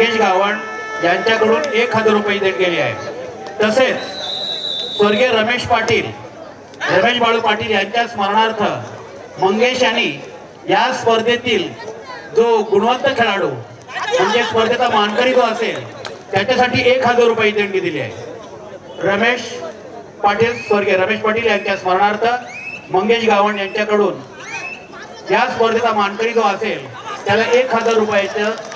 मंगेश गावण यांच्याकडून एक हजार रुपये देणगेली आहे तसेच स्वर्गीय रमेश पाटील रमेश बाळू पाटील यांच्या स्मरणार्थ मंगेश यांनी या स्पर्धेतील जो गुणवंत खेळाडू म्हणजे स्पर्धेचा मानकरी जो असेल त्याच्यासाठी एक हजार रुपये देणगी दिली आहे रमेश पाटील स्वर्गीय रमेश पाटील यांच्या स्मरणार्थ मंगेश गावण यांच्याकडून या स्पर्धेचा मानकरी जो असेल त्याला एक हजार रुपयाचं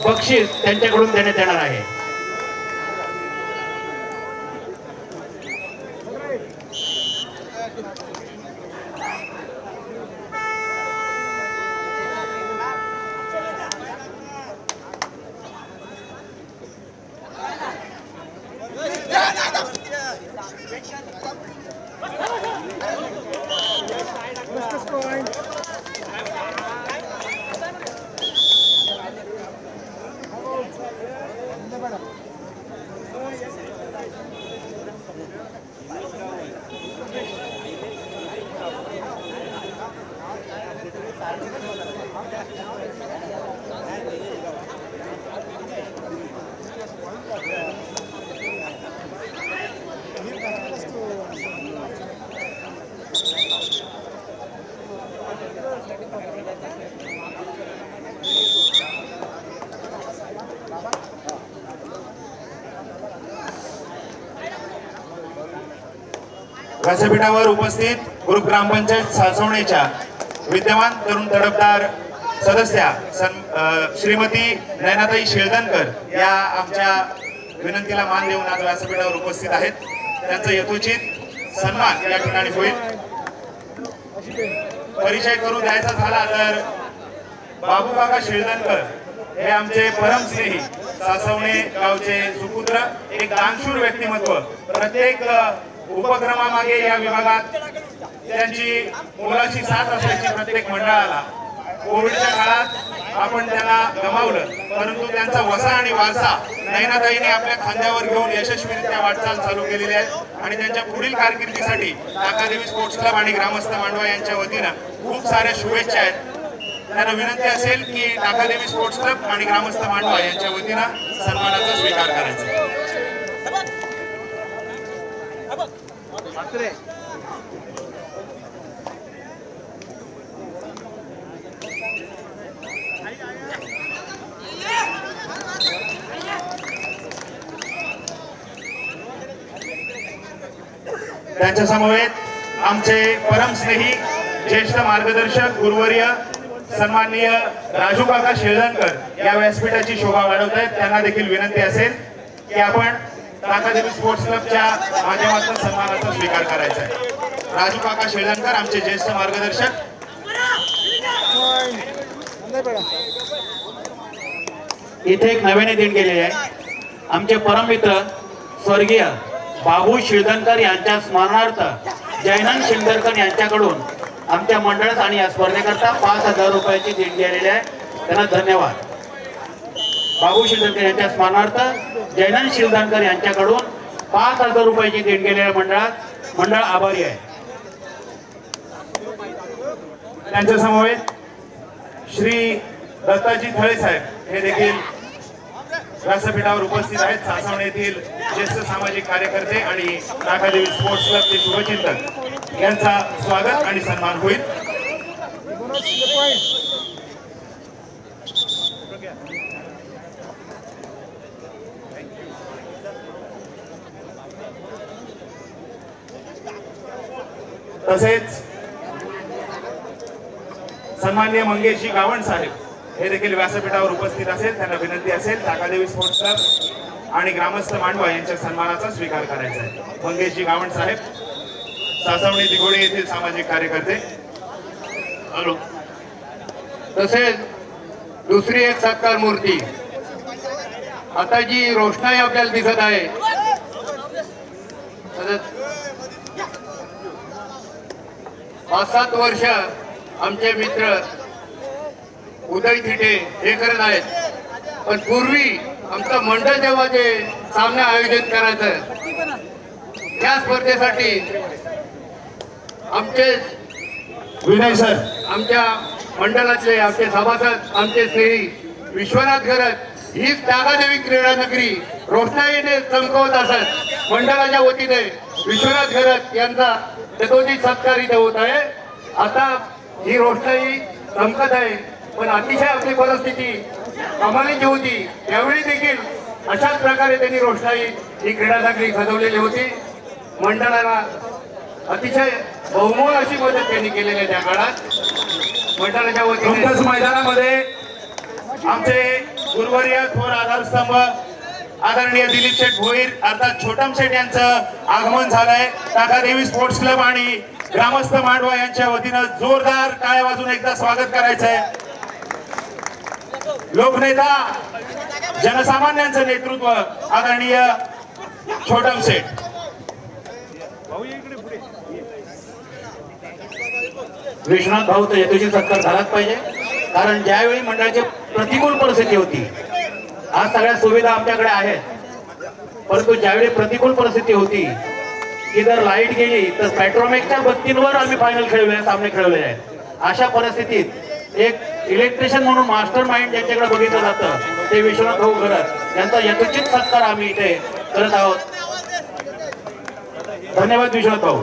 बक्षीस त्यांच्याकडून देण्यात येणार आहे. व्यासपीठावर उपस्थित ग्रुप ग्रामपंचायत सासवणेच्या विद्यमान तरुण तडफदार सदस्या सन श्रीमती नयनाताई शेळदनकर या आमच्या विनंतीला मान देऊन आज व्यासपीठावर उपस्थित आहेत. त्यांचा यथोचित सन्मान या ठिकाणी होईल. परिचय करून द्यायचा झाला तर बाबू काका शेळदनकर हे आमचे परमस्नेही सासवणे गावचे सुपुत्र एक दानशूर व्यक्तिमत्व. प्रत्येक उपक्रमामागे या विभागात त्यांची मोलाची साथ असायची प्रत्येक मंडळाला. कोविडच्या काळात आपण त्यांना गमावलं परंतु त्यांचा वसा आणि वारसा नयनाताईने आपल्या खांद्यावर घेऊन यशस्वीरित्या वाटचाल चालू केलेली आहे. आणि त्यांच्या पुढील कारकिर्दीसाठी टाकादेवी स्पोर्ट्स क्लब आणि ग्रामस्थ मांडवा यांच्या वतीनं खूप साऱ्या शुभेच्छा आहेत. त्यांना विनंती असेल की टाकादेवी स्पोर्ट्स क्लब आणि ग्रामस्थ मांडवा यांच्या वतीनं सन्मानाचा स्वीकार करायचा. त्यांच्या समवेत आमचे परमस्नेही ज्येष्ठ मार्गदर्शक गुरुवर्य सन्माननीय राजू काका शेळदनकर या व्यासपीठाची शोभा वाढवत आहेत त्यांना देखील विनंती असेल की आपण टाकादेवी स्पोर्ट्स क्लबच्या माध्यमातून सन्मानाचा स्वीकार करायचा आहे. राजू काका शेळदनकर आमचे ज्येष्ठ मार्गदर्शक. इथे एक नव्याने देण गेलेली आहे. आमचे परममित्र स्वर्गीय बाबू शिळदनकर यांच्या स्मरणार्थ जयनंद शिंदरकर यांच्याकडून आमच्या मंडळात आणि या स्पर्धेकरता पाच हजार रुपयाची देणगी आलेली आहे. त्यांना धन्यवाद. बाबू शिलदनकर यांच्या स्मरणार्थ जयनंद शिलदनकर यांच्याकडून पाच हजार रुपयाची देण गेलेल्या मंडळात मंडळ आभारी आहे. त्यांच्या समवेत श्री दत्ताजी थळे साहेब हे देखील व्यासपीठावर उपस्थित आहेत. सासवण येथील ज्येष्ठ सामाजिक कार्यकर्ते आणि नागादेवी स्पोर्ट्स क्लबचे शुभचिंतक यांचा स्वागत आणि सन्मान होईल. तसेच सन्मान्य मंगेशजी गावण साहेब हे देखील व्यासपीठावर उपस्थित असेल त्यांना विनंती असेल टाकादेवी स्पोर्ट्स क्लब आणि ग्रामस्थ मांडवा यांच्या सन्मानाचा स्वीकार करायचा आहे. मंगेशजी गावण साहेब सासवणी दिघोडी येथील सामाजिक कार्यकर्ते. हॅलो. तसेच दुसरी एक सत्कार मूर्ती. आता जी रोषणाई आपल्याला दिसत आहे तसंच पाच सात वर्ष आमचे मित्र उदय थिटे हे करत आहेत. पण पूर्वी आमचं मंडळ जेव्हा जे सामना आयोजित करायचं त्या स्पर्धेसाठी आमचे विनय सर. आमच्या मंडळातले आमचे सभासद आमचे श्री विश्वनाथ गरज हीच नागादेवी क्रीडा नगरी रोषणाईने चमकवत असत. मंडळाच्या वतीने विश्वनाथ घरत यांचा जगोजी सत्कार इथे होत आहे. आता ही रोषणाई चमकत आहे पण अतिशय आपली परिस्थिती कमालीची होती त्यावेळी देखील अशाच प्रकारे त्यांनी रोषणाई ही क्रीडा नगरी सजवलेली होती. मंडळाला अतिशय बहुमोल अशी मदत त्यांनी केलेली आहे त्या काळात. मंडळाच्या वतीने मैदानामध्ये आमचे गुरुवर्य थोर आधारस्तंभ आदरणीय दिलीप शेठ भोईर अर्थात छोटम शेठ यांचं आगमन झालंय. टाकादेवी स्पोर्ट्स क्लब आणि ग्रामस्थ मांडवा यांच्या वतीनं जोरदार टाळ्या वाजून एकदा स्वागत करायचंय. लोकनेता जनसामान्यांचं नेतृत्व आदरणीय छोटम शेठ. विश्वनाथ भाऊ तर यथोचित सत्कार झालाच पाहिजे. कारण ज्यावेळी मंडळाची प्रतिकूल परिस्थिती होती आज सगळ्या सुविधा आमच्याकडे आहेत. परंतु ज्यावेळी प्रतिकूल परिस्थिती होती की जर लाइट गेली तर पेट्रोमॅकच्या बत्तींवर आम्ही फायनल खेळले सामने खेळलेले आहेत अशा परिस्थितीत एक इलेक्ट्रिशियन म्हणून मास्टर माइंड ज्यांच्याकडे बघितलं जातं ते विश्वनाथ भाऊ घरत यांचा यथोचित सत्कार आम्ही इथे करत आहोत. धन्यवाद विश्वनाथ भाऊ.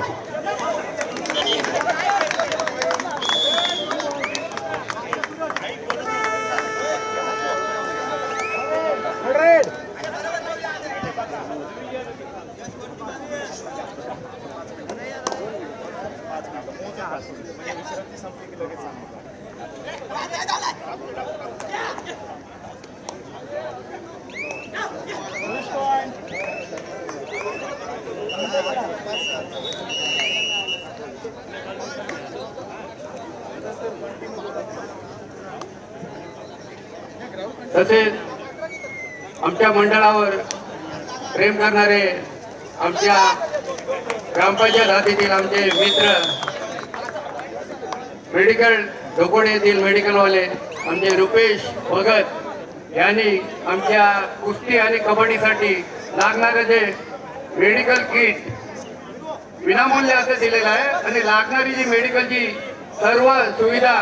तसेच आमच्या मंडळावर प्रेम करणारे आमच्या ग्रामपंचायत हातीतील आमचे मित्र मेडिकल ढोकोडे येथील मेडिकलवाले आमचे रुपेश भगत यांनी आमच्या कुस्ती आणि कबड्डीसाठी लागणारे जे मेडिकल किट. विनामूल्य असं दिलेलं आहे आणि लागणारी जी मेडिकलची सर्व सुविधा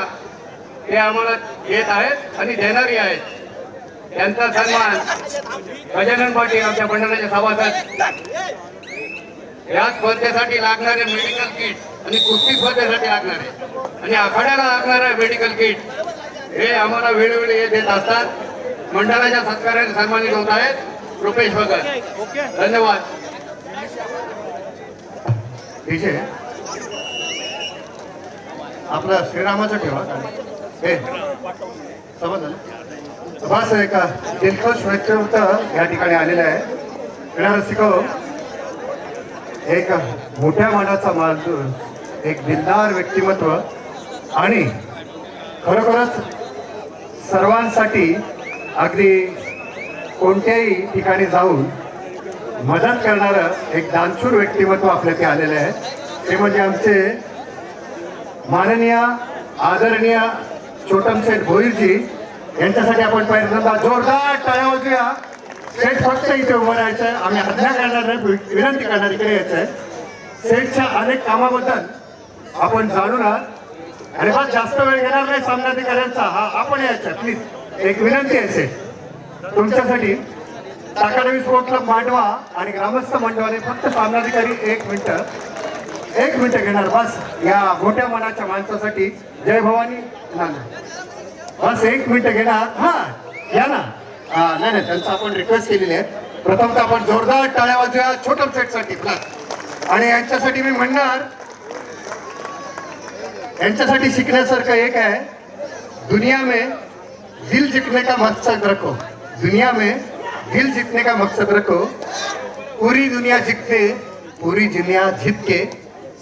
ते आम्हाला देत आहेत आणि देणारी आहेत. त्यांचा सन्मान गजानन पाटील आमच्या मंडळाचे सभासद. या स्पर्धेसाठी लागणारे मेडिकल किट आणि कुस्ती स्पर्धेसाठी लागणारे आणि आखाड्याला लागणारे मेडिकल किट हे आम्हाला वेळोवेळी हे देत असतात. मंडळाच्या सत्काराने सन्मानित होत आहेत. रुपेश भगत. धन्यवाद. विजय आपलं श्रीरामाचं ठेवा. हे. समजलं बस एका दिलखुश व्यक्तिमत्व या ठिकाणी आलेलं आहे. येणारं शिकव एक मोठ्या मनाचा माणूस एक दिलदार व्यक्तिमत्व आणि खरोखरच सर्वांसाठी अगदी कोणत्याही ठिकाणी जाऊन मदत करणारं एक दानशूर व्यक्तिमत्व आपल्या ते आलेलं आहे. ते म्हणजे आमचे माननीय आदरणीय छोटम शेठ भोईरजी. यांच्यासाठी आपण पहिल्यांदा जोरदार टाळ्या वाजूया सेठ फक्त इथे उभं राहायचं आम्ही आज्ञा करणार नाही विनंती करणार इकडे यायचं आहे सेठच्या अनेक कामाबद्दल आपण जाणून आहात. आणि हा जास्त वेळ घेणार नाही सामनाधिकाऱ्यांचा. हा आपण यायचा प्लीज एक विनंती आहे सेठ. तुमच्यासाठी टाकाडेवी स्पोर्ट क्लब मांडवा आणि ग्रामस्थ मंडळाने फक्त सामनाधिकारी एक मिनिट एक मिनिट घेणार. बस या मोठ्या मनाच्या माणसासाठी. जय भवानी. बस एक मिनिट घेणार. हा या ना. नाही नाही त्यांचं आपण रिक्वेस्ट केलेली आहे. प्रथमतः आपण जोरदार टाळ्या वाजूया छोटम सेटसाठी प्लस आणि यांच्यासाठी मी म्हणणार यांच्यासाठी शिकण्यासारखं एक आहे. दुनिया में दिल जीतने का मकसद रखो. दुनिया में दिल जीतने का मकसद रखो पूरी दुनिया जीतने पूरी दुनिया जीत के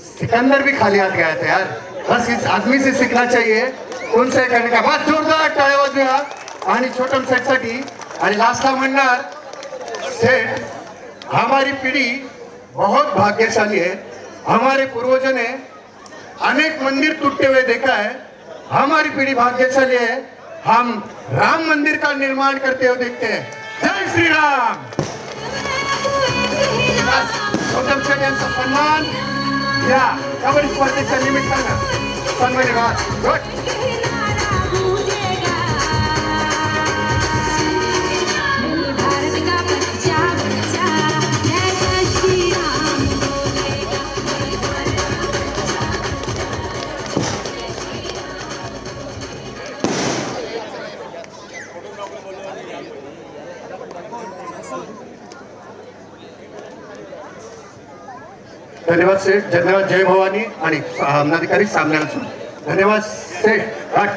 सिकंदर भी खाली हाथ गया था यार बस इस आदमी से सीखना चाहिए। उनसे करने का बस जोरदार टाळ्या वाजूया हो आणि छोटम सेटसाठी आणि लास्टला म्हणणार सेठ हमारी पीढ़ी बहुत भाग्यशाली है। हमारे पूर्वजों ने अनेक मंदिर टूटते हुए देखा है। हमारी पीढ़ी भाग्यशाली है। हम राम मंदिर का निर्माण करते हुए देखते हैं। जय श्री राम गौतम शेठ यांचा सन्मान या कबड्डी स्पर्धेच्या निमित्तानं सन्मानित गुड धन्यवाद सेठ धन्यवाद जय भवानी आणि सामनाधिकारी सामन्याला धन्यवाद सेठ राट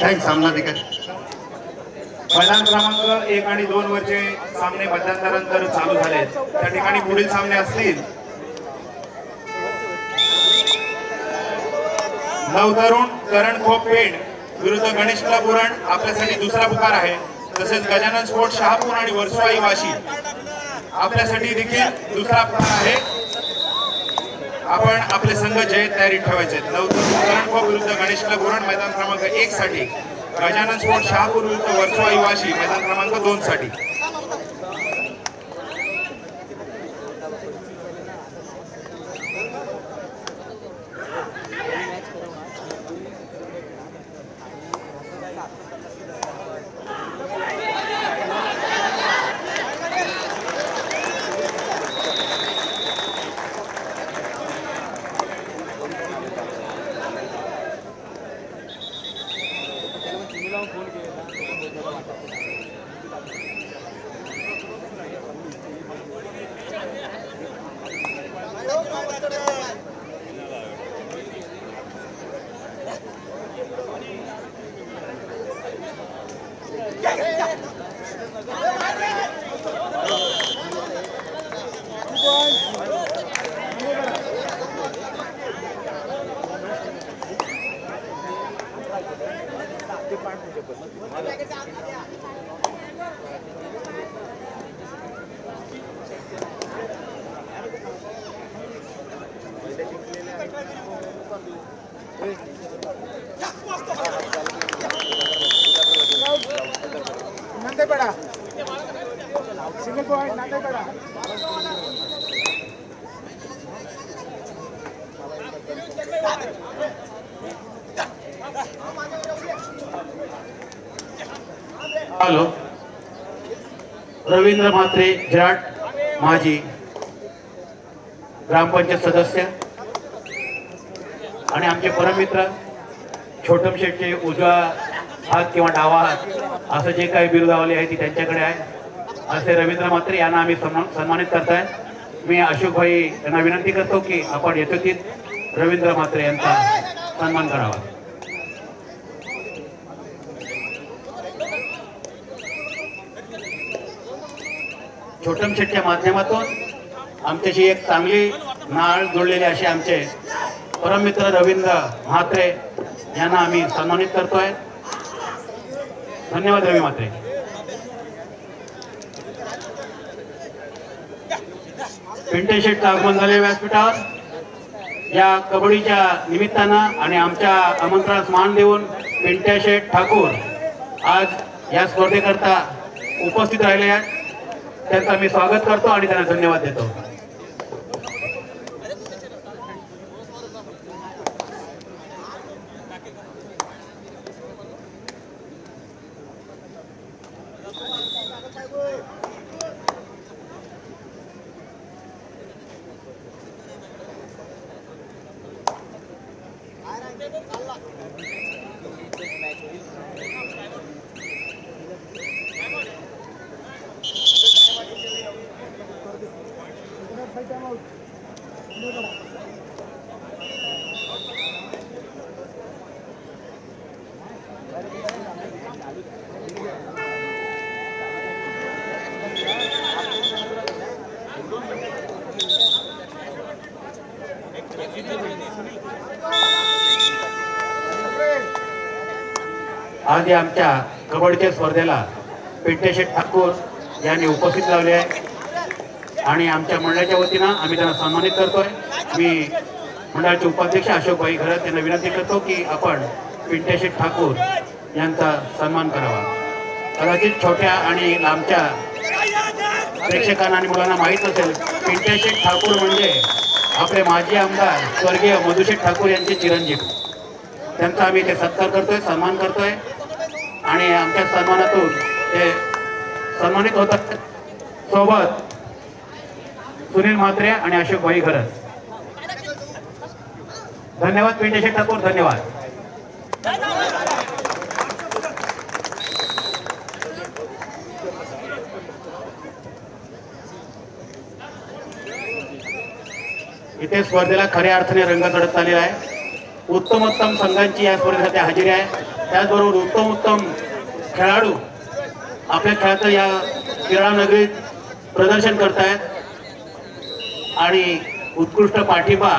थँक्स सामनाधिकारी मैदान क्रमांक एक आणि दोन वरचे सामने मध्यंतरानंतर चालू झाले त्या ठिकाणी पुढील सामने असतील. नवतरुण करण खोप पेठ विरुद्ध गणेश क्लब उरण आपल्यासाठी दुसरा पुकार आहे. तसेच गजानन स्पोर्ट शहापूर आणि वर्सोवाई वाशी. आपल्यासाठी देखील दुसरा पुकार आहे आपण आपले संघ जय तयारी ठेवायचे आहेत. विरुद्ध गणेश क्लब मैदान क्रमांक एक साठी गजानन स्पोर्ट शहापूर विरुद्ध वर्सोवाई वाशी मैदान क्रमांक दोन साठी सिंगल हॅलो. रवींद्र म्हात्रे विराट माजी. ग्रामपंचायत सदस्य आणि आमचे परममित्र छोटम शेटचे उजवा हात किंवा डावा हात असं जे काही बिरुदावली आहे ती त्यांच्याकडे आहे. असे रवींद्र म्हात्रे यांना आम्ही सन्मान सन्मानित करताय. मी अशोकभाई यांना विनंती करतो की आपण यथोचित रवींद्र म्हात्रे यांचा सन्मान करावा. छोटम शेटच्या माध्यमातून आमच्याशी एक चांगली नाळ जोडलेले असे आमचे परममित्र रवींद्र म्हात्रे यांना आम्ही सन्मानित करतोय. धन्यवाद रवी म्हात्रे. पिंटे शेटचं आगमन झाले व्यासपीठावर. या कबड्डीच्या निमित्तानं आणि आमच्या आमंत्रणास मान देऊन पिंट्या शेठ ठाकूर आज या स्पर्धेकरता उपस्थित राहिले आहेत. त्यांचं मी स्वागत करतो आणि त्यांना धन्यवाद देतो. आज या आमच्या कबड्डीच्या स्पर्धेला पिंटेशेठ ठाकूर यांनी उपस्थित लावले आहे. आणि आमच्या मंडळाच्या वतीनं आम्ही त्यांना सन्मानित करतोय. मी मंडळाचे उपाध्यक्ष अशोकभाई घरत यांना विनंती करतो की आपण पिंटेशेठ ठाकूर यांचा सन्मान करावा. कदाचित छोट्या आणि लांबच्या प्रेक्षकांना आणि मुलांना माहीत असेल पिंटेशेठ ठाकूर म्हणजे आपले माजी आमदार स्वर्गीय मधुशेठ ठाकूर यांचे चिरंजीव. त्यांचा आम्ही ते सत्कार करतोय सन्मान करतोय. आणि आमच्या सन्मानातून ते सन्मानित होतात सोबत सुनील म्हात्रे आणि अशोक भाई घरत धन्यवाद पिंटेशे ठाकूर धन्यवाद. इथे स्पर्धेला खऱ्या अर्थाने रंग चढत चाललेला आहे. उत्तमोत्तम संघांची या स्पर्धेसाठी हजेरी आहे. त्याचबरोबर उत्तम उत्तम खेळाडू आपल्या खेळाचं या क्रीडा नगरीत प्रदर्शन करतायत आणि उत्कृष्ट पाठिंबा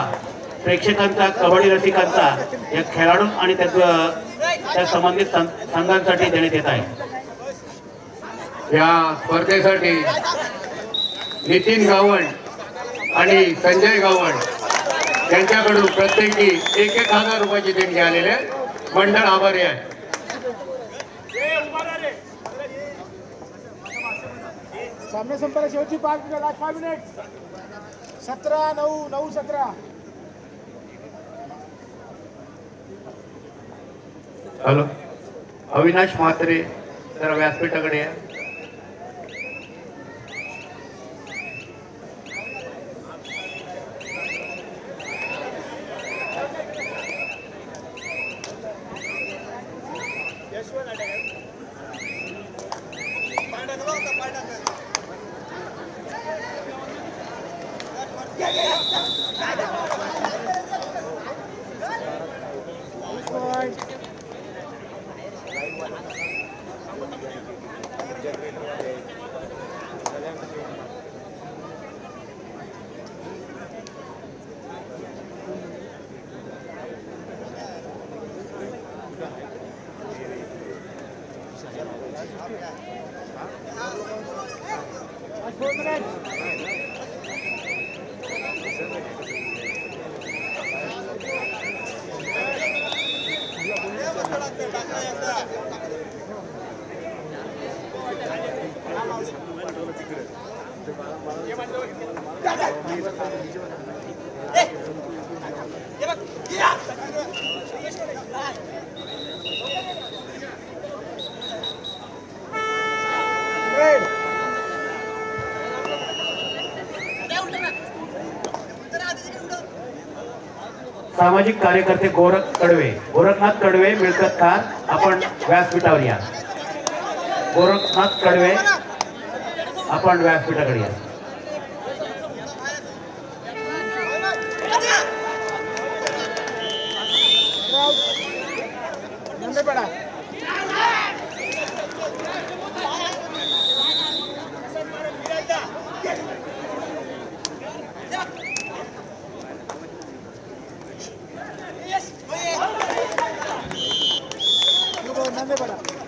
प्रेक्षकांचा कबड्डी रसिकांचा या खेळाडू आणि त्याचं त्या संबंधित संघांसाठी देण्यात येत आहे या स्पर्धेसाठी नितीन गावण आणि संजय गावण यांच्याकडून प्रत्येकी एक एक हजार रुपयाची देणगी आलेली आहे. मंडळ आभारी आहे सामने संपर्क शेवटची पाच मिनिट लास्ट फाय मिनिट सतरा नऊ नऊ सतरा हॅलो। अविनाश म्हात्रे जरा व्यासपीठाकडे या सामाजिक कार्यकर्ते गोरख कडवे. गोरखनाथ कडवे मिळकत खार आपण व्यासपीठावर या. गोरखनाथ कडवे आपण व्यासपीठाकडे या. বেটা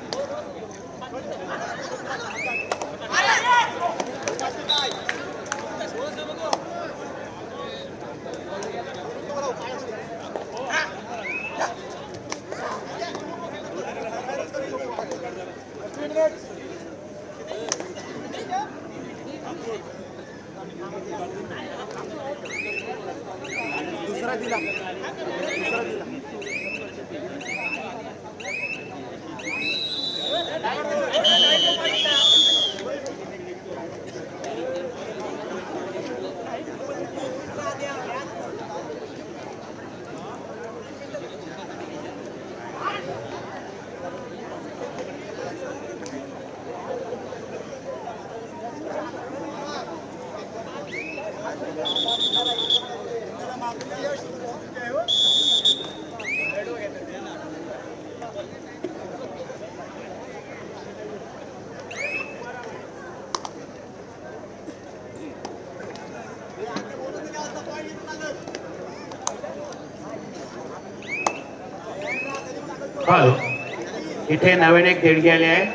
इथे नवीन एक देणगी आली आहे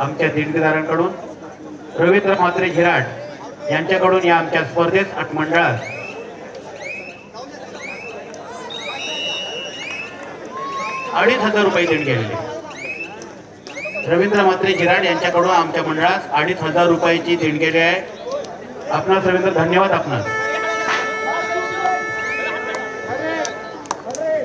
आमच्या देणगीदारांकडून रवींद्र म्हात्रे झिराट यांच्याकडून या आमच्या स्पर्धेत आठ मंडळात अडीच हजार रुपये देणगी आलेली रवींद्र म्हात्रे झिराट यांच्याकडून आमच्या मंडळात अडीच हजार रुपयाची देणगी आली आहे. आपणास रवींद्र धन्यवाद आपणास अरे अरे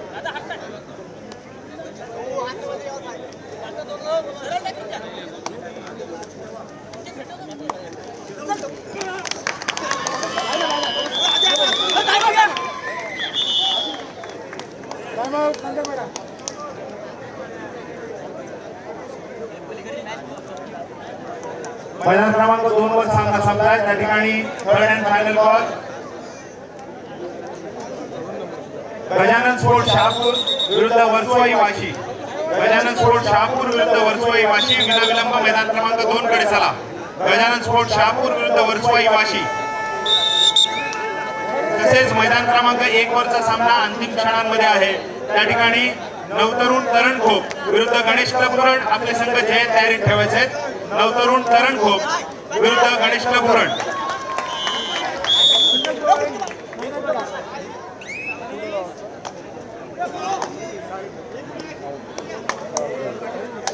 टाइम आउट नंदे पडा मैदान क्रमांक दोन वर सामना संपलाय त्या ठिकाणी third and final ball Gajanan sport Shahapur विरुद्ध वर्सोई वाशी गजानन स्पोर्ट शहापूर विरुद्ध वर्सोई वाशी विनाविलंब मैदान क्रमांक दोन कडे चला. गजानन स्पोर्ट शहापूर विरुद्ध वर्सोई वाशी. तसेच मैदान क्रमांक एक वरचा सामना अंतिम क्षणांमध्ये आहे. त्या ठिकाणी नवतरुण तरण खोप विरुद्ध गणेश क्लब आपले संघ जय तयारीत ठेवायचे आहेत. नवतरुण तरण खोप विरुद्ध गणेश क्लब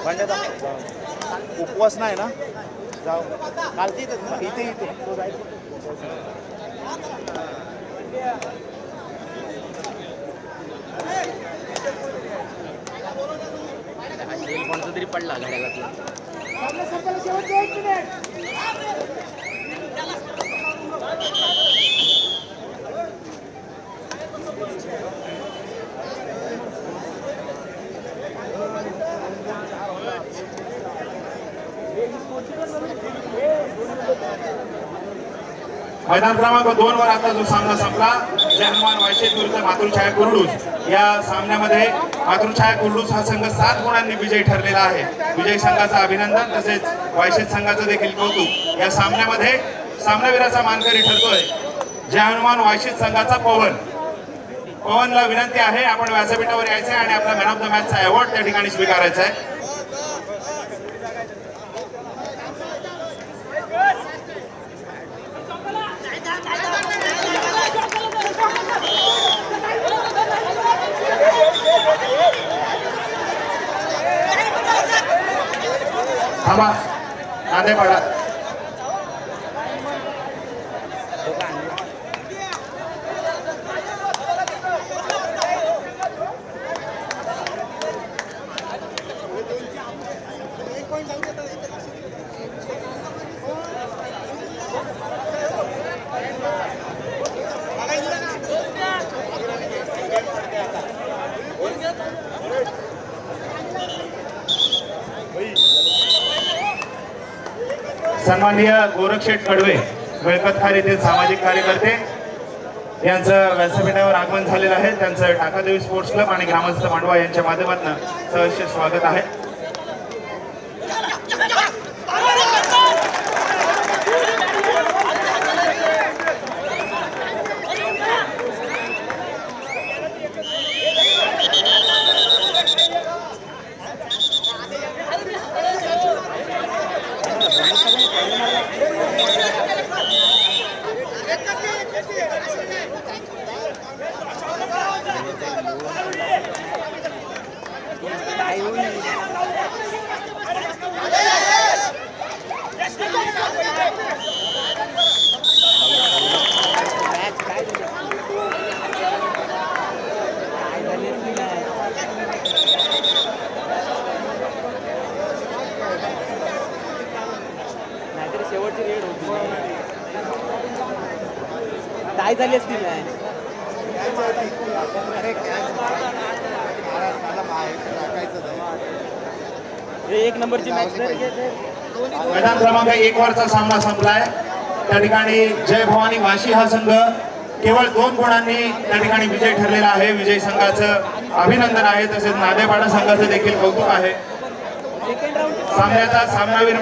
म्हणजे भांड्यात उपवास नाही ना? जाऊ. काल ते इथे इथे. तो जायचं कोणता तरी पडला घड्याळातला. मैदान क्रमांक दोन वर आता जो सामना संपला जय हनुमान वायशेत विरुद्ध मातृछाया कुर्डूस. या सामन्यामध्ये मातृछाया कुर्डूस हा संघ सात गुणांनी विजयी ठरलेला आहे. विजय संघाचं अभिनंदन तसेच वायशेत संघाचं देखील कौतुक. या सामन्यामध्ये सामनावीराचा मानकरी ठरतोय. जय हनुमान वायशेत संघाचा पवन. पवनला विनंती आहे आपण व्यासपीठावर यायचं आहे आणि आपला मॅन ऑफ द मॅचचा अवॉर्ड त्या ठिकाणी स्वीकारायचा आहे थांबा. नांदे सन्माननीय गोरक्षेठ कडवे वेळकतखार येथील सामाजिक कार्यकर्ते यांचं व्यासपीठावर आगमन झालेलं आहे. त्यांचं टाकादेवी स्पोर्ट्स क्लब आणि ग्रामस्थ मांडवा यांच्या माध्यमातून सहर्ष स्वागत आहे. झाली असतील नाही हे एक नंबरची मॅच मैदान क्रमांक एक वरचा सामना संपलाय. त्या ठिकाणी जय भवानी वाशी हा संघ केवळ दोन गुणांनी त्या ठिकाणी विजय ठरलेला आहे. विजय संघाचं अभिनंदन आहे. तसेच नादेपाडा संघाचं देखील कौतुक आहे. सामन्याचा सामनावीर